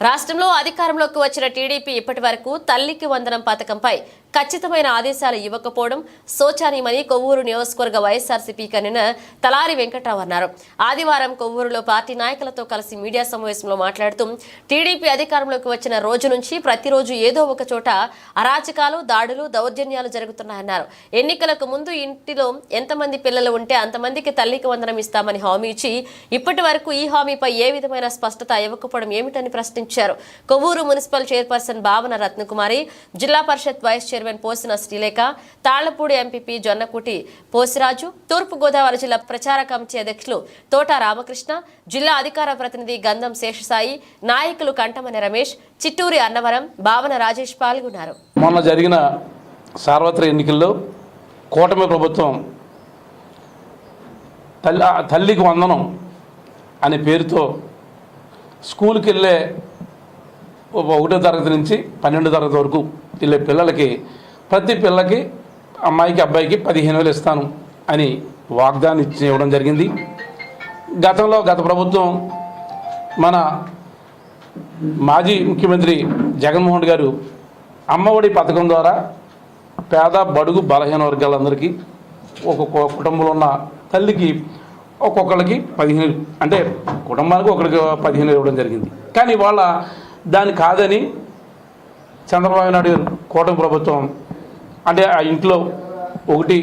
రాష్ట్రంలో అధికారంలోకి వచ్చిన టీడీపీ ఇప్పటి వరకు తల్లికి వందనం పథకంపై ఖచ్చితమైన ఆదేశాలు ఇవ్వకపోవడం శోచనీయమని కొవ్వూరు నియోజకవర్గ వైఎస్ఆర్సీపీ కన్వీనర్ తలారి వెంకట్రావు అన్నారు. ఆదివారం కొవ్వూరులో పార్టీ నాయకులతో కలిసి మీడియా సమావేశంలో మాట్లాడుతూ టీడీపీ అధికారంలోకి వచ్చిన రోజు నుంచి ప్రతిరోజు ఏదో ఒక చోట అరాచకాలు దాడులు దౌర్జన్యాలు జరుగుతున్నాయన్నారు. ఎన్నికలకు ముందు ఇంటిలో ఎంతమంది పిల్లలు ఉంటే అంతమందికి తల్లికి వందనం ఇస్తామని హామీ ఇచ్చి ఇప్పటి వరకు ఈ హామీపై ఏ విధమైన స్పష్టత ఇవ్వకపోవడం ఏమిటని ప్రశ్నించారు. కొవ్వూరు మున్సిపల్ చైర్పర్సన్ భావన రత్నకుమారి జిల్లా Parishad vice chairman Posina Srilekha Tallapudi MPP Jonnakuti Posiraju తూర్పు గోదావరి జిల్లా ప్రచార కమిటీ అధ్యక్షులు తోట రామకృష్ణ జిల్లా అధికార ప్రతినిధి గంధం శేషసాయి నాయకులు కంటమని రమేష్ చిట్టూరి అన్నవరం భావన రాజేష్ పాల్గొన్నారు. మొన్న జరిగిన సార్వత్రిక ఎన్నికల్లో కూటమి ప్రభుత్వం తల్లి తల్లికి వందనం అనే పేరుతో స్కూల్కి వెళ్ళే ఒకటో తరగతి నుంచి పన్నెండో తరగతి వరకు పిల్లలకి ప్రతి పిల్లకి అమ్మాయికి అబ్బాయికి పదిహేను వేలు ఇస్తాను అని వాగ్దానం ఇచ్చి ఇవ్వడం జరిగింది. గతంలో గత ప్రభుత్వం మన మాజీ ముఖ్యమంత్రి జగన్మోహన్ రెడ్డి గారు అమ్మఒడి పథకం ద్వారా పేద బడుగు బలహీన వర్గాలందరికీ ఒక్కొక్క కుటుంబంలో ఉన్న తల్లికి ఒక్కొక్కరికి పదిహేను అంటే కుటుంబానికి ఒకరికి పదిహేను ఇవ్వడం జరిగింది. కానీ వాళ్ళ దాని కాదని చంద్రబాబు నాయుడు గారు కూటమి ప్రభుత్వం అంటే ఆ ఇంట్లో ఒకటి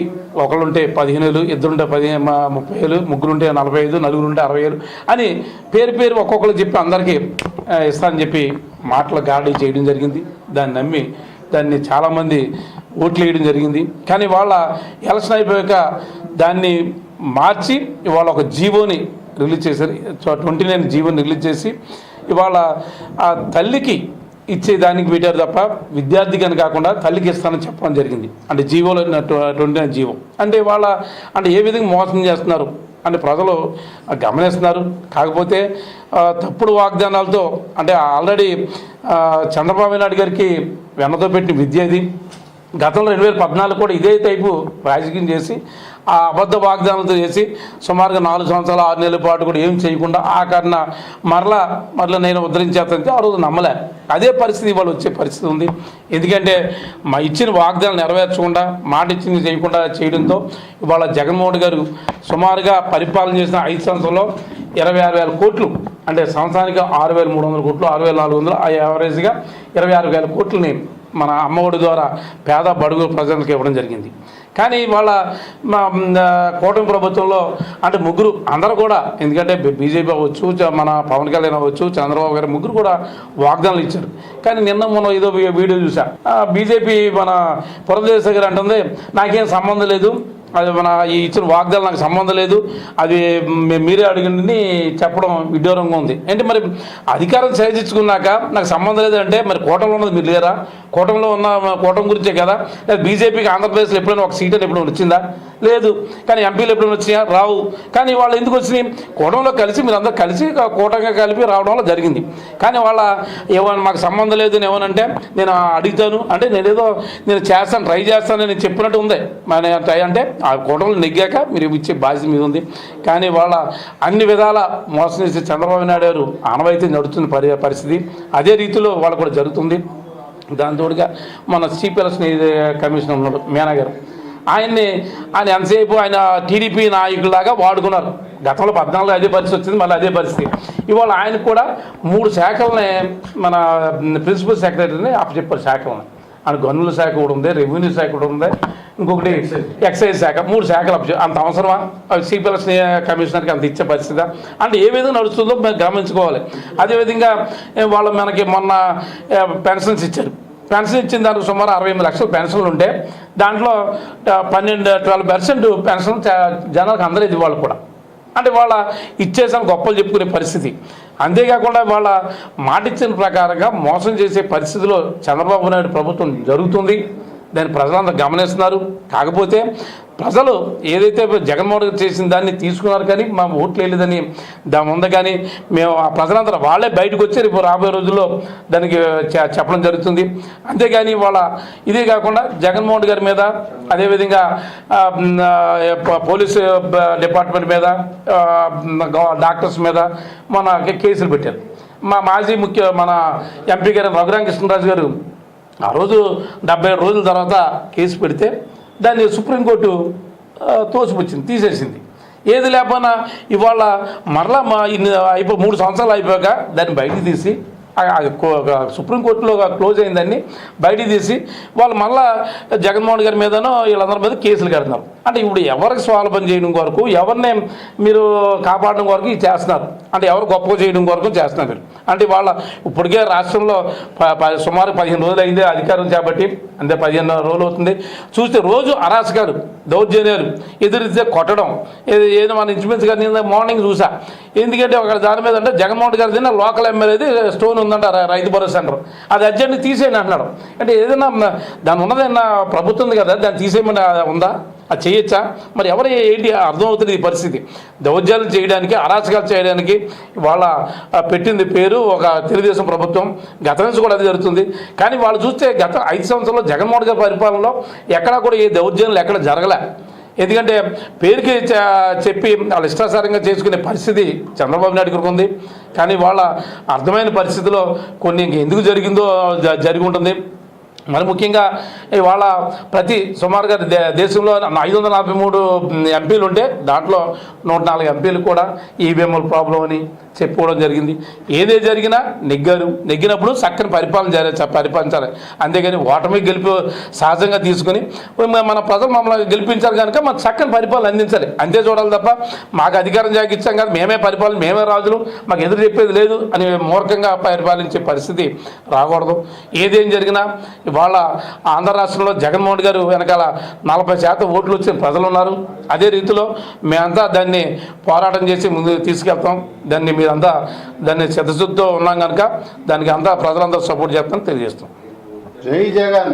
ఒకళ్ళుంటే పదిహేను వేలు ఇద్దరుంటే పదిహేను ముప్పై వేలు ముగ్గురుంటే నలభై ఐదు నలుగురుంటే అరవై వేలు అని పేరు పేరు ఒక్కొక్కరు చెప్పి అందరికీ ఇస్తానని చెప్పి మాటలు గాడి చేయడం జరిగింది. దాన్ని నమ్మి దాన్ని చాలామంది ఓట్లు వేయడం జరిగింది. కానీ వాళ్ళ ఎలక్షన్ అయిపోయాక దాన్ని మార్చి ఇవాళ ఒక జీవోని రిలీజ్ చేశారు. ట్వంటీ నైన్ జీవోని రిలీజ్ చేసి ఇవాళ ఆ తల్లికి ఇచ్చే దానికి పెట్టారు తప్ప విద్యార్థికి అని కాకుండా తల్లికి ఇస్తానని చెప్పడం జరిగింది. అంటే జీవోలో ట్వంటీ జీవం. జీవో అంటే వాళ్ళ అంటే ఏ విధంగా మోసం చేస్తున్నారు? అంటే ప్రజలు గమనిస్తున్నారు. కాకపోతే తప్పుడు వాగ్దానాలతో అంటే ఆల్రెడీ చంద్రబాబు నాయుడు గారికి వెన్నతో పెట్టిన విద్య ఇది. గతంలో రెండు వేల పద్నాలుగు కూడా ఇదే టైపు రాజకీయం చేసి ఆ అబద్ధ వాగ్దానాలతో చేసి సుమారుగా నాలుగు సంవత్సరాలు ఆరు నెలల పాటు కూడా ఏం చేయకుండా ఆ కారణ మరలా మరలా నేను ఉద్ధరించేస్తానంటే ఆ రోజు నమ్మలే. అదే పరిస్థితి ఇవాళ వచ్చే పరిస్థితి ఉంది. ఎందుకంటే మా ఇచ్చిన వాగ్దానాలు నెరవేర్చకుండా మాట ఇచ్చింది చేయకుండా చేయడంతో ఇవాళ జగన్మోహన్ గారు సుమారుగా పరిపాలన చేసిన ఐదు సంవత్సరంలో ఇరవై ఆరు వేల కోట్లు అంటే సంవత్సరానికి ఆరు వేల మూడు వందల కోట్లు ఆరు వేల నాలుగు వందలు ఆ యావరేజ్గా ఇరవై ఆరు వేల కోట్లని మన అమ్మఒడి ద్వారా పేద బడుగు ప్రజలకు ఇవ్వడం జరిగింది. కానీ వాళ్ళ మా కూటమి ప్రభుత్వంలో అంటే ముగ్గురు అందరూ కూడా ఎందుకంటే బీజేపీ అవ్వచ్చు చ- మన పవన్ కళ్యాణ్ అవ్వచ్చు చంద్రబాబు గారు ముగ్గురు కూడా వాగ్దానాలు ఇచ్చారు. కానీ నిన్న మనం ఏదో వీడియో చూసా బీజేపీ మన పురదేశ గారు అంటుంది నాకేం సంబంధం లేదు అది మన ఈ ఇచ్చిన వాగ్దాలు నాకు సంబంధం లేదు. అది మీరే అడిగింది చెప్పడం విడ్డూరంగా ఉంది. అంటే మరి అధికారం చేజించుకున్నాక నాకు సంబంధం లేదంటే మరి కూటమిలో ఉన్నది మీరు లేరా? కూటమిలో ఉన్న కూటమి గురించే కదా? లేదా బీజేపీకి ఆంధ్రప్రదేశ్లో ఎప్పుడైనా ఒక సీట్ అని ఎప్పుడైనా వచ్చిందా? లేదు. కానీ ఎంపీలు ఎప్పుడైనా వచ్చినాయా? రావు. కానీ వాళ్ళు ఎందుకు వచ్చినాయి? కూటమిలో కలిసి మీరు కలిసి కూటమిగా కలిపి రావడం వల్ల జరిగింది. కానీ వాళ్ళ ఏమైనా మాకు సంబంధం లేదు అని ఏమనంటే నేను అడుగుతాను. అంటే నేను ఏదో నేను చేస్తాను ట్రై చేస్తాను నేను చెప్పినట్టు ఉంది. మన అంటే ఆ గొడవలు నెగ్గాక మీరు ఇచ్చే బాధ్యత మీద ఉంది. కానీ వాళ్ళ అన్ని విధాల మోసం చేసే చంద్రబాబు నాయుడు గారు ఆనవాయితీ నడుతున్న పరి పరిస్థితి అదే రీతిలో వాళ్ళు కూడా జరుగుతుంది. దాని తోడుగా మన చీఫ్ ఎలక్షన్ కమిషనర్ ఉన్నాడు మేనా గారు. ఆయన్ని ఆయన ఎంతసేపు ఆయన టీడీపీ నాయకులాగా వాడుకున్నారు. గతంలో పద్నాలుగులో అదే పరిస్థితి వచ్చింది మళ్ళీ అదే పరిస్థితి. ఇవాళ ఆయన కూడా మూడు శాఖలని మన ప్రిన్సిపల్ సెక్రటరీని అప్పచెప్పారు శాఖలని. ఆయన గనుల శాఖ కూడా ఉంది రెవెన్యూ శాఖ కూడా ఉంది. ఇంకొకటి ఎక్సైజ్ శాఖ మూడు శాఖలు అంత అవసరమా? సిపిఎల్ఎస్ కమిషనర్కి అంత ఇచ్చే పరిస్థితి? అంటే ఏ విధంగా నడుస్తుందో మేము గమనించుకోవాలి. అదేవిధంగా వాళ్ళు మనకి మొన్న పెన్షన్స్ ఇచ్చారు. పెన్షన్ ఇచ్చిన దానికి సుమారు అరవై ఎనిమిది లక్షల పెన్షన్లు ఉంటే దాంట్లో పన్నెండు ట్వెల్వ్ పర్సెంట్ పెన్షన్ జనాలకు అందలేదు వాళ్ళు కూడా. అంటే వాళ్ళ ఇచ్చేసాను గొప్పలు చెప్పుకునే పరిస్థితి. అంతేకాకుండా వాళ్ళ మాట ఇచ్చిన ప్రకారంగా మోసం చేసే పరిస్థితిలో చంద్రబాబు నాయుడు ప్రభుత్వం జరుగుతుంది. దాన్ని ప్రజలందరూ గమనిస్తున్నారు. కాకపోతే ప్రజలు ఏదైతే జగన్మోహన్ రెడ్డి చేసిన దాన్ని తీసుకున్నారు కానీ మా ఓట్లు వెళ్ళేదని దాని ఉంది కానీ మేము ఆ ప్రజలందరూ వాళ్ళే బయటకు వచ్చి రేపు రాబోయే రోజుల్లో దానికి చె- చెప్పడం జరుగుతుంది. అంతేగాని వాళ్ళ ఇదే కాకుండా జగన్మోహన్ గారి మీద అదేవిధంగా పోలీసు డిపార్ట్మెంట్ మీద డాక్టర్స్ మీద మన కేసులు పెట్టారు. మా మాజీ ముఖ్య మన ఎంపీ గారు రఘురామ కృష్ణరాజు గారు ఆ రోజు డెబ్బై ఏడు రోజుల తర్వాత కేసు పెడితే దాన్ని సుప్రీంకోర్టు తోసిపుచ్చింది తీసేసింది. ఏది లేకపోయినా ఇవాళ మరలా మా ఇన్ని అయిపో మూడు సంవత్సరాలు అయిపోయాక దాన్ని బయటకు తీసి సుప్రీంకోర్టులో క్లోజ్ అయిందని బయటికి తీసి వాళ్ళు మళ్ళా జగన్మోహన్ గారి మీదనో వీళ్ళందరి మీద కేసులు కడుతున్నారు. అంటే ఇప్పుడు ఎవరికి స్వాలంబం చేయడం కొరకు ఎవరిని మీరు కాపాడడం కొరకు ఇది చేస్తున్నారు. అంటే ఎవరు గొప్పగా చేయడం కొరకు చేస్తున్నారు మీరు అంటే వాళ్ళ ఇప్పటికే రాష్ట్రంలో ప- సుమారు పదిహేను రోజులు అయింది అధికారం చేపట్టి అంతే పదిహేను రోజులు అవుతుంది. చూస్తే రోజు అరాచకాలు దౌర్జన్యాలు ఎదురిస్తే కొట్టడం ఏది ఏదో మన ఇంచుమించు గారు నేను మార్నింగ్ చూసా. ఎందుకంటే ఒక దాని మీద అంటే జగన్మోహన్ గారి తిన్న లోకల్ ఎమ్మెల్యేది స్టోన్ ఉందంట రైతు భరోసా సెంటర్ అది అర్జెంట్ తీసేయండి అంటున్నాడు. అంటే ఏదైనా దాని ఉన్నదన్నా ప్రభుత్వం ఉంది కదా దాన్ని తీసేయమని ఉందా? అది చేయొచ్చా? మరి ఎవరు ఏంటి అర్థమవుతుంది ఈ పరిస్థితి. దౌర్జన్యం చేయడానికి అరాచకాలు చేయడానికి వాళ్ళ పెట్టింది పేరు ఒక తెలుగుదేశం ప్రభుత్వం. గత నుంచి కూడా అది జరుగుతుంది. కానీ వాళ్ళు చూస్తే గత ఐదు సంవత్సరాల్లో జగన్మోహన్ గారి పరిపాలనలో ఎక్కడా కూడా ఏ దౌర్జన్యాలు ఎక్కడ జరగలే. ఎందుకంటే పేరుకి చెప్పి వాళ్ళు ఇష్టాసారంగా చేసుకునే పరిస్థితి చంద్రబాబు నాయుడు గారికి ఉంది. కానీ వాళ్ళ అర్థమైన పరిస్థితిలో కొన్ని ఎందుకు జరిగిందో జ- జరిగి ఉంటుంది. మరి ముఖ్యంగా ఇవాళ ప్రతి సుమారుగా దే దేశంలో ఐదు వందల నలభై మూడు ఎంపీలు ఉంటే దాంట్లో నూట నాలుగు ఎంపీలు కూడా ఈవీఎంల ప్రాబ్లం అని చెప్పుకోవడం జరిగింది. ఏదే జరిగినా నెగ్గారు. నెగ్గినప్పుడు చక్కని పరిపాలన చేయాలి పరిపాలించాలి. అంతేగాని ఓటమి గెలిపి సహజంగా తీసుకుని మన ప్రజలు మమ్మల్ని గెలిపించారు కనుక మాకు చక్కని పరిపాలన అందించాలి. అంతే చూడాలి తప్ప మాకు అధికారం జాగిచ్చాం కదా. మేమే పరిపాలన మేమే రాజులు. మాకు ఎదురు చెప్పేది లేదు అని మూర్ఖంగా పరిపాలించే పరిస్థితి రాకూడదు. ఏదేం జరిగినా ఇవాళ ఆంధ్ర రాష్ట్రంలో జగన్మోహన్ గారు వెనకాల నలభై శాతం ఓట్లు వచ్చిన ప్రజలు ఉన్నారు అదే రీతిలో మేమంతా దాన్ని పోరాటం చేసి ముందు తీసుకెళ్తాం. దాన్ని మీరంతా దాన్ని చిత్తశుద్ధితో ఉన్నాం కనుక దానికి అంతా ప్రజలందరూ సపోర్ట్ చేస్తాం తెలియజేస్తాం. జై జగన్.